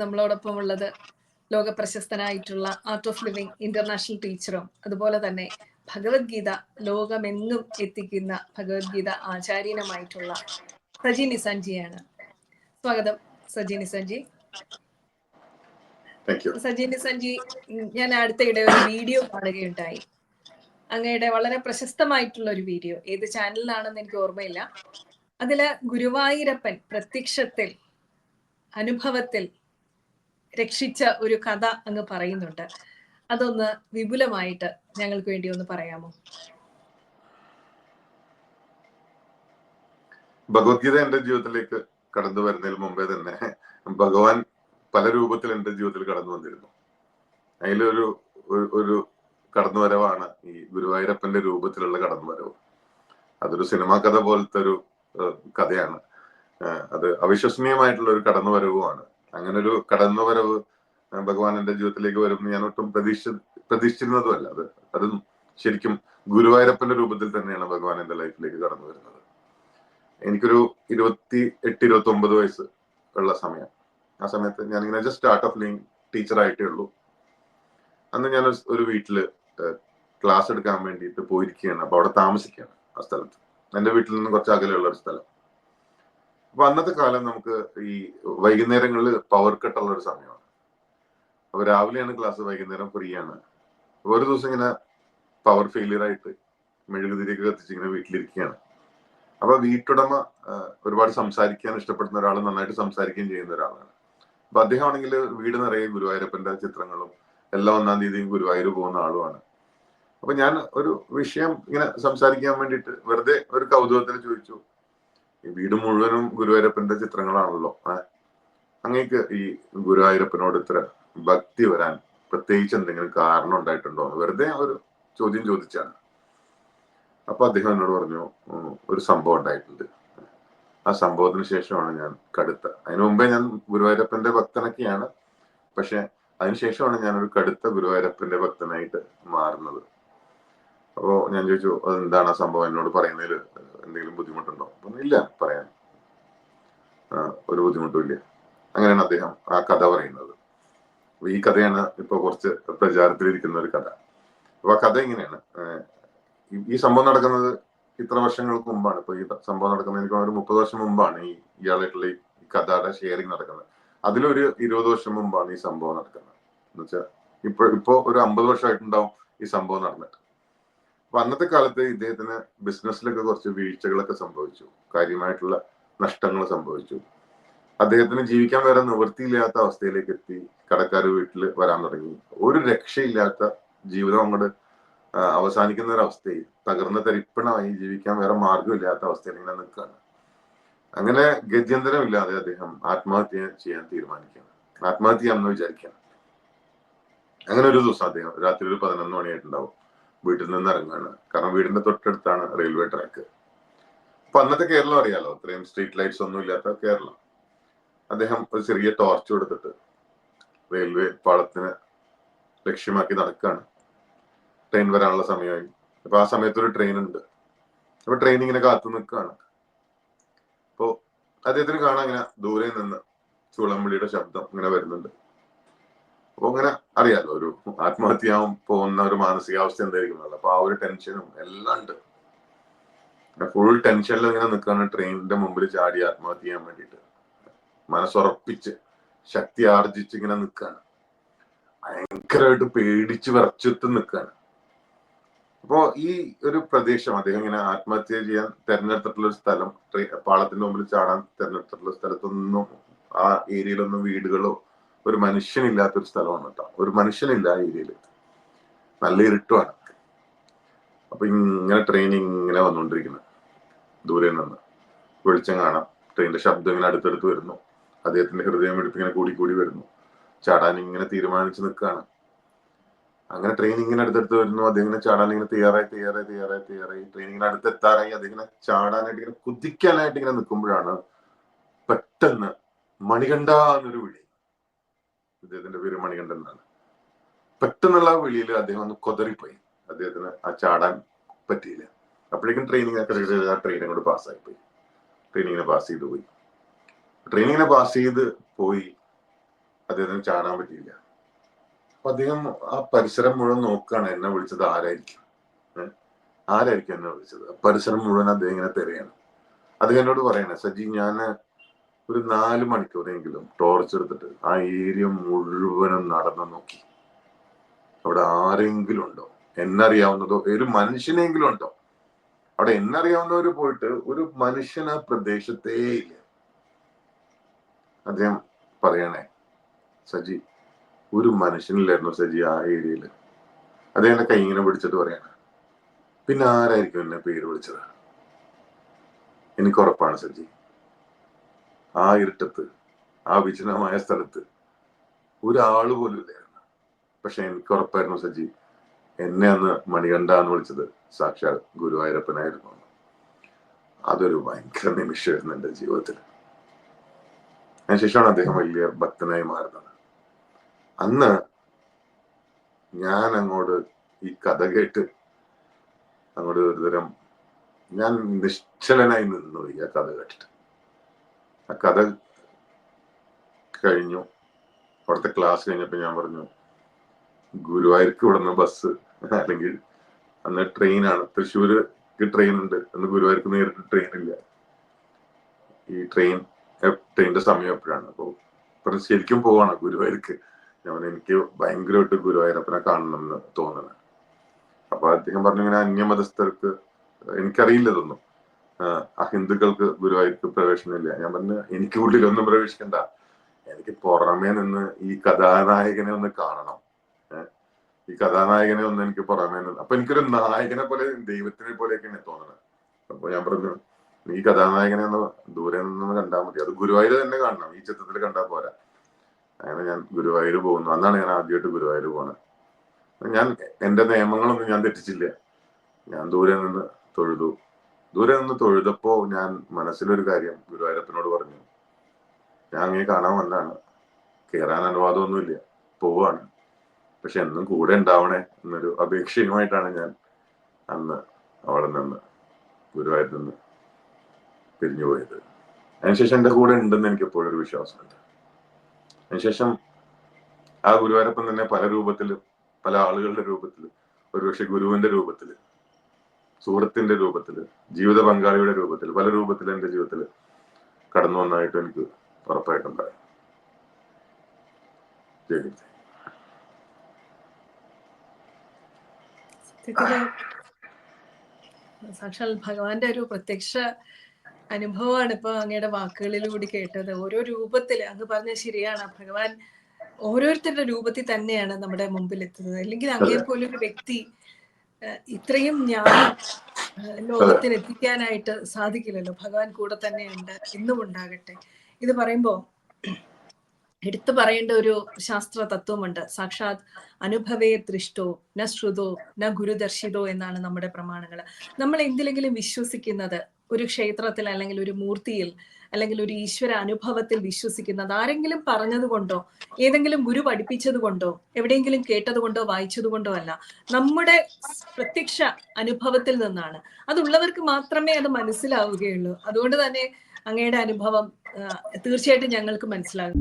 നമ്മളോടൊപ്പം ഉള്ളത് ലോക പ്രശസ്തനായിട്ടുള്ള ആർട്ട് ഓഫ് ലിവിംഗ് ഇന്റർനാഷണൽ ടീച്ചറും അതുപോലെ തന്നെ ഭഗവത്ഗീത ലോകമെങ്ങും എത്തിക്കുന്ന ഭഗവത്ഗീത ആചാര്യനുമായിട്ടുള്ള സജി നിസാൻജിയാണ്. സ്വാഗതം സജി നിസാൻജി. സജി നിസാൻജി ഞാൻ അടുത്തയിടെ ഒരു വീഡിയോ കാണുകയുണ്ടായി. അങ്ങയുടെ വളരെ പ്രശസ്തമായിട്ടുള്ള ഒരു വീഡിയോ. ഏത് ചാനലിലാണെന്ന് എനിക്ക് ഓർമ്മയില്ല. അതിൽ ഗുരുവായൂരപ്പൻ പ്രത്യക്ഷത്തിൽ അനുഭവത്തിൽ രക്ഷിച്ച ഒരു കഥ അങ്ങ് പറയുന്നുണ്ട്. അതൊന്ന് വിപുലമായിട്ട് ഞങ്ങൾക്ക് വേണ്ടി ഒന്ന് പറയാമോ? ഭഗവത്ഗീത എന്റെ ജീവിതത്തിലേക്ക് കടന്നു വരുന്നതിന് മുമ്പേ തന്നെ ഭഗവാൻ പല രൂപത്തിൽ എന്റെ ജീവിതത്തിൽ കടന്നു വന്നിരുന്നു. അതിലൊരു ഒരു- കടന്നു കടന്നുവരവാണ് ഈ ഗുരുവായൂരപ്പന്റെ രൂപത്തിലുള്ള കടന്നുവരവ്. അതൊരു സിനിമാ കഥ പോലത്തെ ഒരു കഥയാണ്. അത് അവിശ്വസനീയമായിട്ടുള്ള ഒരു കടന്നുവരവുമാണ്. അങ്ങനെ ഒരു കടന്നുവരവ് ഏഹ്, ഭഗവാൻ എന്റെ ജീവിതത്തിലേക്ക് വരും ഞാൻ ഒട്ടും പ്രതീക്ഷ പ്രതീക്ഷിച്ചിരുന്നതുമല്ല. അത് അത് ശരിക്കും ഗുരുവായൂരപ്പന്റെ രൂപത്തിൽ തന്നെയാണ് ഭഗവാൻ എന്റെ ലൈഫിലേക്ക് കടന്നു വരുന്നത് എനിക്കൊരു ഇരുപത്തി എട്ട് ഇരുപത്തി ഒമ്പത് വയസ്സ് ഉള്ള സമയം. ആ സമയത്ത് ഞാൻ ഇങ്ങനെ ജസ്റ്റ് സ്റ്റാർട്ട് ഓഫ് ലിങ് ടീച്ചർ ആയിട്ടേ ഉള്ളൂ. അന്ന് ഞാൻ ഒരു വീട്ടിൽ ക്ലാസ് എടുക്കാൻ വേണ്ടിയിട്ട് പോയിരിക്കുകയാണ്. അപ്പൊ അവിടെ താമസിക്കുകയാണ് ആ സ്ഥലത്ത്. എന്റെ വീട്ടിൽ നിന്ന് കുറച്ച് അകലെയുള്ള ഒരു സ്ഥലം. അപ്പൊ അന്നത്തെ കാലം നമുക്ക് ഈ വൈകുന്നേരങ്ങളിൽ പവർ കട്ടുള്ള ഒരു സമയമാണ്. അപ്പൊ രാവിലെയാണ് ക്ലാസ് വൈകുന്നേരം ഫ്രീ ആണ്. ഒരു ദിവസം ഇങ്ങനെ പവർ ഫെയിലിയർ ആയിട്ട് മെഴുകുതിരിയൊക്കെ കത്തിച്ച് ഇങ്ങനെ വീട്ടിലിരിക്കുകയാണ്. അപ്പൊ വീട്ടുടമ ഒരുപാട് സംസാരിക്കാൻ ഇഷ്ടപ്പെടുന്ന ഒരാൾ നന്നായിട്ട് സംസാരിക്കുകയും ചെയ്യുന്ന ഒരാളാണ്. അപ്പൊ അദ്ദേഹം ആണെങ്കിൽ വീട് നിറയെ ഗുരുവായൂരപ്പന്റെ ചിത്രങ്ങളും എല്ലാം ഒന്നാം തീയതിയും ഗുരുവായൂർ പോകുന്ന ആളുമാണ്. അപ്പൊ ഞാൻ ഒരു വിഷയം ഇങ്ങനെ സംസാരിക്കാൻ വേണ്ടിയിട്ട് വെറുതെ ഒരു കൗതുകത്തിൽ ചോദിച്ചു. ഈ വീട് മുഴുവനും ഗുരുവായൂരപ്പന്റെ ചിത്രങ്ങളാണല്ലോ? അങ്ങേക്ക് ഈ ഗുരുവായൂരപ്പനോട് ഇത്ര ഭക്തി വരാൻ പ്രത്യേകിച്ച് എന്തെങ്കിലും കാരണം ഉണ്ടായിട്ടുണ്ടോ? വെറുതെ ഒരു ചോദ്യം ചോദിച്ചാണ്. അപ്പൊ അദ്ദേഹം എന്നോട് പറഞ്ഞു ഒരു സംഭവം ഉണ്ടായിട്ടുണ്ട്. ആ സംഭവത്തിന് ശേഷമാണ് ഞാൻ കടുത്ത. അതിനു മുമ്പേ ഞാൻ ഗുരുവായൂരപ്പന്റെ ഭക്തനൊക്കെയാണ്. പക്ഷെ അതിനുശേഷമാണ് ഞാൻ ഒരു കടുത്ത ഗുരുവായൂരപ്പന്റെ ഭക്തനായിട്ട് മാറുന്നത്. അപ്പോ ഞാൻ ചോദിച്ചു എന്താണ് സംഭവം? എന്നോട് പറയുന്നതിൽ എന്തെങ്കിലും ബുദ്ധിമുട്ടുണ്ടോ? ഒന്നില്ല ഇല്ല പറയാൻ ഒരു ബുദ്ധിമുട്ടും ഇല്ല. അങ്ങനെയാണ് അദ്ദേഹം ആ കഥ പറയുന്നത്. ഈ കഥയാണ് ഇപ്പൊ കുറച്ച് പ്രചാരത്തിലിരിക്കുന്ന ഒരു കഥ. അപ്പൊ ആ കഥ എങ്ങനെയാണ് ഈ- സംഭവം നടക്കുന്നത് ഇത്ര വർഷങ്ങൾക്ക് മുമ്പാണ്. ഇപ്പൊ ഈ സംഭവം നടക്കുന്നത് എനിക്ക് ഒരു മുപ്പത് വർഷം മുമ്പാണ് ഈ ഇയാളായിട്ടുള്ള ഈ കഥയുടെ ഷെയറിങ് നടക്കുന്നത്. അതിലൊരു ഇരുപത് വർഷം മുമ്പാണ് ഈ സംഭവം നടക്കുന്നത്. എന്ന് വെച്ചാൽ ഇപ്പൊ ഇപ്പോ ഒരു അമ്പത് വർഷമായിട്ടുണ്ടാവും ഈ സംഭവം നടന്നിട്ട്. അപ്പൊ അന്നത്തെ കാലത്ത് ഇദ്ദേഹത്തിന് ബിസിനസ്സിലൊക്കെ കുറച്ച് വീഴ്ചകളൊക്കെ സംഭവിച്ചു. കാര്യമായിട്ടുള്ള നഷ്ടങ്ങൾ സംഭവിച്ചു. അദ്ദേഹത്തിന് ജീവിക്കാൻ വരെ നിവൃത്തിയില്ലാത്ത അവസ്ഥയിലേക്ക് എത്തി കടക്കാർ വീട്ടിൽ വരാൻ തുടങ്ങി. ഒരു രക്ഷയില്ലാത്ത ജീവിതം അങ്ങോട്ട് അവസാനിക്കുന്ന ഒരു അവസ്ഥയിൽ തകർന്ന തരിപ്പണമായി ജീവിക്കാൻ വേറെ മാർഗമില്ലാത്ത അവസ്ഥയിൽ ഇങ്ങനെ നിൽക്കുകയാണ്. അങ്ങനെ ഗത്യന്തരമില്ലാതെ അദ്ദേഹം ആത്മഹത്യ ചെയ്യാൻ തീരുമാനിക്കുകയാണ്. ആത്മഹത്യ ചെയ്യാമെന്ന് വിചാരിക്കുകയാണ്. അങ്ങനെ ഒരു ദിവസം അദ്ദേഹം രാത്രി ഒരു പതിനൊന്ന് മണിയായിട്ടുണ്ടാവും. വീട്ടിൽ നിന്ന് ഇറങ്ങുകയാണ്. കാരണം വീടിന്റെ തൊട്ടടുത്താണ് റെയിൽവേ ട്രാക്ക് അപ്പൊ അന്നത്തെ കേരളം അറിയാലോ? അത്രയും സ്ട്രീറ്റ് ലൈറ്റ്സ് ഒന്നും ഇല്ലാത്ത കേരളം. അദ്ദേഹം ഒരു ചെറിയ ടോർച്ച് കൊടുത്തിട്ട് റെയിൽവേ പാളത്തിന് ലക്ഷ്യമാക്കി നടക്കുകയാണ്. ട്രെയിൻ വരാനുള്ള സമയമായി. അപ്പൊ ആ സമയത്ത് ഒരു ട്രെയിൻ ഉണ്ട്. അപ്പൊ ട്രെയിൻ ഇങ്ങനെ കാത്തു നിൽക്കുകയാണ്. അപ്പോ അദ്ദേഹത്തിന് കാണാൻ ഇങ്ങനെ ദൂരെ നിന്ന് ചൂളംവിളിയുടെ ശബ്ദം ഇങ്ങനെ വരുന്നുണ്ട്. അപ്പൊ അങ്ങനെ അറിയാലോ ഒരു ആത്മഹത്യയാവും പോകുന്ന ഒരു മാനസികാവസ്ഥ എന്തായിരിക്കും. അപ്പൊ ആ ഒരു ടെൻഷനും എല്ലാം ഉണ്ട്. ഫുൾ ടെൻഷനിൽ ഇങ്ങനെ നിൽക്കുകയാണ് ട്രെയിനിന്റെ മുമ്പിൽ ചാടി ആത്മഹത്യ ചെയ്യാൻ വേണ്ടിയിട്ട്. മനസ്സുറപ്പിച്ച് ശക്തി ആർജിച്ച് ഇങ്ങനെ നിൽക്കുകയാണ് ഭയങ്കരമായിട്ട് പേടിച്ച് വിറച്ചിട്ട് നിൽക്കുകയാണ് അപ്പോ ഈ ഒരു പ്രദേശം അദ്ദേഹം ഇങ്ങനെ ആത്മഹത്യ ചെയ്യാൻ തെരഞ്ഞെടുത്തിട്ടുള്ള ഒരു സ്ഥലം പാളത്തിന്റെ മുമ്പിൽ ചാടാൻ തെരഞ്ഞെടുത്തിട്ടുള്ള സ്ഥലത്തൊന്നും ആ ഏരിയയിലൊന്നും വീടുകളോ ഒരു മനുഷ്യനില്ലാത്തൊരു സ്ഥലമാണ് കേട്ടോ. ഒരു മനുഷ്യനില്ല ആ ഏരിയയിൽ നല്ല ഇരുട്ടുമാണ്. അപ്പൊ ഇങ്ങനെ ട്രെയിൻ ഇങ്ങനെ വന്നുകൊണ്ടിരിക്കുന്നത് ദൂരെ നിന്ന്. വെളിച്ചം കാണാം. ട്രെയിനിന്റെ ശബ്ദം ഇങ്ങനെ അടുത്തടുത്ത് വരുന്നു. അദ്ദേഹത്തിന്റെ ഹൃദയം എടുത്ത് ഇങ്ങനെ കൂടി കൂടി വരുന്നു. ചാടാൻ ഇങ്ങനെ തീരുമാനിച്ച് നിൽക്കുകയാണ് അങ്ങനെ ട്രെയിൻ ഇങ്ങനെ അടുത്തടുത്ത് വരുന്നു. അദ്ദേഹം ഇങ്ങനെ ചാടാൻ ഇങ്ങനെ തയ്യാറായി തയ്യാറായി തയ്യാറായി തയ്യാറായി. ട്രെയിൻ ഇങ്ങനെ അടുത്തെത്താറായി അദ്ദേഹം ഇങ്ങനെ ചാടാനായിട്ട് ഇങ്ങനെ കുതിക്കാനായിട്ട് ഇങ്ങനെ നിൽക്കുമ്പോഴാണ് പെട്ടെന്ന് മണികണ്ട എന്നൊരു വിളി. അദ്ദേഹത്തിന്റെ പേര് മണികണ്ഠൻ എന്നാണ് പെട്ടെന്നുള്ള വെളിയിൽ അദ്ദേഹം ഒന്ന് കൊതറിപ്പോയി. അദ്ദേഹത്തിന് ആ ചാടാൻ പറ്റിയില്ല. അപ്പോഴേക്കും ട്രെയിനിങ് ആ ട്രെയിനിങ് കൂടെ പാസ്സായി പോയി ട്രെയിനിങ്ങിനെ പാസ് ചെയ്ത് പോയി. ട്രെയിനിങ്ങിനെ പാസ് ചെയ്ത് പോയി. അദ്ദേഹത്തിന് ചാടാൻ പറ്റിയില്ല. അപ്പൊ അദ്ദേഹം ആ പരിസരം മുഴുവൻ നോക്കുകയാണ് എന്നെ വിളിച്ചത് ആരായിരിക്കും? ആരായിരിക്കും എന്നെ വിളിച്ചത്? പരിസരം മുഴുവൻ അദ്ദേഹം ഇങ്ങനെ തിരയാണ്. അദ്ദേഹം എന്നോട് പറയണേ സജി ഞാൻ ഒരു നാല് മണിക്കൂറെങ്കിലും ടോർച്ച് എടുത്തിട്ട് ആ ഏരിയ മുഴുവനും നടന്നു നോക്കി. അവിടെ ആരെങ്കിലും ഉണ്ടോ? എന്നറിയാവുന്നതോ? ഒരു മനുഷ്യനെങ്കിലും ഉണ്ടോ? അവിടെ എന്നറിയാവുന്നവര് പോയിട്ട് ഒരു മനുഷ്യൻ ആ പ്രദേശത്തേ ഇല്ല. അദ്ദേഹം പറയണേ സജി ഒരു മനുഷ്യനില്ലായിരുന്നു സജി ആ ഏരിയയിൽ അദ്ദേഹം കൈ ഇങ്ങനെ പിടിച്ചിട്ട് പറയണേ പിന്നെ ആരായിരിക്കും എന്നെ പേര് വിളിച്ചത്? എനിക്ക് ഉറപ്പാണ് സജി. ആ ഇരുട്ടത്ത് ആ വിജനമായ സ്ഥലത്ത് ഒരാൾ പോലും ഇല്ലായിരുന്നു പക്ഷെ എനിക്ക് ഉറപ്പായിരുന്നു സജി എന്നെ അന്ന് മണികണ്ഠ എന്ന് വിളിച്ചത് സാക്ഷാൽ ഗുരുവായൂരപ്പനായിരുന്നു. അതൊരു ഭയങ്കര നിമിഷമായിരുന്നു എന്റെ ജീവിതത്തിൽ. അതിനുശേഷമാണ് അദ്ദേഹം വലിയ ഭക്തനായി മാറുന്നത്. അന്ന് ഞാൻ അങ്ങോട്ട് ഈ കഥ കേട്ട് അങ്ങോട്ട് ഒരുതരം ഞാൻ നിശ്ചലനായി നിന്നു ഈ ആ കഥ കേട്ടിട്ട്. ആ കഥ കഴിഞ്ഞു. അവിടുത്തെ ക്ലാസ് കഴിഞ്ഞപ്പോ ഞാൻ പറഞ്ഞു ഗുരുവായൂർക്ക് ഇവിടുന്ന് ബസ് അല്ലെങ്കിൽ അന്ന് ട്രെയിനാണ് തൃശ്ശൂർക്ക് ട്രെയിൻ ഉണ്ട്. അന്ന് ഗുരുവായൂർക്ക് നേരിട്ട് ട്രെയിൻ ഇല്ല. ഈ ട്രെയിൻ ട്രെയിനിന്റെ സമയം എപ്പോഴാണ്? അപ്പൊ പറഞ്ഞു ശരിക്കും പോവാണ് ഗുരുവായൂർക്ക്. ഞാൻ എനിക്ക് ഭയങ്കരമായിട്ട് ഗുരുവായൂരപ്പനെ കാണണം എന്ന് തോന്നുന്നത് അപ്പൊ അദ്ദേഹം പറഞ്ഞു ഇങ്ങനെ അന്യമതസ്ഥർക്ക് എനിക്കറിയില്ല ഇതൊന്നും. അഹിന്ദുക്കൾക്ക് ഗുരുവായൂർക്ക് പ്രവേശനമില്ല. ഞാൻ പറഞ്ഞു എനിക്ക് ഉള്ളിലൊന്നും പ്രവേശിക്കണ്ട. എനിക്ക് പുറമേ നിന്ന് ഈ കഥാനായകനെ ഒന്ന് കാണണം. ഈ കഥാനായകനെ ഒന്ന് എനിക്ക് പുറമേ നിന്ന്. അപ്പൊ എനിക്കൊരു നായകനെ പോലെ ദൈവത്തിനെ പോലെയൊക്കെയാണ് തോന്നുന്നത്. അപ്പൊ ഞാൻ പറഞ്ഞു ഈ കഥാനായകനെ ഒന്ന് ദൂരെ നിന്ന് കണ്ടാൽ മതി. അത് ഗുരുവായൂർ തന്നെ കാണണം. ഈ ചിത്രത്തിൽ കണ്ടാൽ പോരാ. അങ്ങനെ ഞാൻ ഗുരുവായൂർ പോകുന്നു. അന്നാണ് ഞാൻ ആദ്യമായിട്ട് ഗുരുവായൂർ പോകുന്നത് ഞാൻ എന്റെ നിയമങ്ങളൊന്നും ഞാൻ തെറ്റിച്ചില്ല. ഞാൻ ദൂരെ നിന്ന് തൊഴുതു. ദൂരെ നിന്ന് തൊഴുതപ്പോ ഞാൻ മനസ്സിലൊരു കാര്യം ഗുരുവായൂരപ്പനോട് പറഞ്ഞു. ഞാൻ അങ്ങനെ കാണാൻ വന്നാണ് കയറാൻ അനുവാദമൊന്നുമില്ല. പോവാണ്. പക്ഷെ എന്നും കൂടെ ഉണ്ടാവണേ എന്നൊരു അപേക്ഷയുമായിട്ടാണ് ഞാൻ അന്ന് അവിടെ നിന്ന് ഗുരുവായൂരിൽ നിന്ന് പിരിഞ്ഞു പോയത്. അതിനുശേഷം എന്റെ കൂടെ ഉണ്ടെന്ന് എനിക്ക് എപ്പോഴും ഒരു വിശ്വാസമുണ്ട്. അതിനുശേഷം ആ ഗുരുവായൂരപ്പൻ തന്നെ പല രൂപത്തിൽ പല ആളുകളുടെ രൂപത്തിൽ ഒരുപക്ഷെ ഗുരുവിന്റെ രൂപത്തിൽ സുഹൃത്തിന്റെ രൂപത്തിൽ ജീവിത പങ്കാളിയുടെ രൂപത്തിൽ പല രൂപത്തിൽ എന്റെ ജീവിതത്തിൽ കടന്നു വന്നായിട്ട് എനിക്ക് ഉറപ്പായിട്ടുണ്ടായി സാക്ഷാൽ ഭഗവാന്റെ ഒരു പ്രത്യക്ഷ അനുഭവമാണ് ഇപ്പൊ അങ്ങയുടെ വാക്കുകളിലൂടെ കേട്ടത്. ഓരോ രൂപത്തിൽ അങ്ങ് പറഞ്ഞ ശരിയാണ്. ഭഗവാൻ ഓരോരുത്തരുടെ രൂപത്തിൽ തന്നെയാണ് നമ്മുടെ മുമ്പിൽ എത്തുന്നത് അല്ലെങ്കിൽ അങ്ങേ പോലെ ഒരു വ്യക്തി ഇത്രയും ജ്ഞാനം ഏഹ്, ലോകത്തിന് എത്തിക്കാനായിട്ട് സാധിക്കില്ലല്ലോ. ഭഗവാൻ കൂടെ തന്നെയുണ്ട് ഇന്നും ഉണ്ടാകട്ടെ. ഇത് പറയുമ്പോ എടുത്തു പറയേണ്ട ഒരു ശാസ്ത്ര തത്വമുണ്ട്. സാക്ഷാത് അനുഭവേ ദൃഷ്ടോ ന ശ്രുതോ ന ഗുരുദർശിതോ എന്നാണ് നമ്മുടെ പ്രമാണങ്ങൾ നമ്മൾ എന്തിലെങ്കിലും വിശ്വസിക്കുന്നത് ഒരു ക്ഷേത്രത്തിൽ അല്ലെങ്കിൽ ഒരു മൂർത്തിയിൽ അല്ലെങ്കിൽ ഒരു ഈശ്വര അനുഭവത്തിൽ വിശ്വസിക്കുന്നത് ആരെങ്കിലും പറഞ്ഞതുകൊണ്ടോ ഏതെങ്കിലും ഗുരു പഠിപ്പിച്ചതുകൊണ്ടോ എവിടെയെങ്കിലും കേട്ടതുകൊണ്ടോ വായിച്ചതുകൊണ്ടോ വായിച്ചത് കൊണ്ടോ അല്ല. നമ്മുടെ പ്രത്യക്ഷ അനുഭവത്തിൽ നിന്നാണ്. അതുള്ളവർക്ക് മാത്രമേ അത് മനസ്സിലാവുകയുള്ളൂ. അതുകൊണ്ട് തന്നെ അങ്ങയുടെ അനുഭവം തീർച്ചയായിട്ടും ഞങ്ങൾക്ക് മനസ്സിലാകും.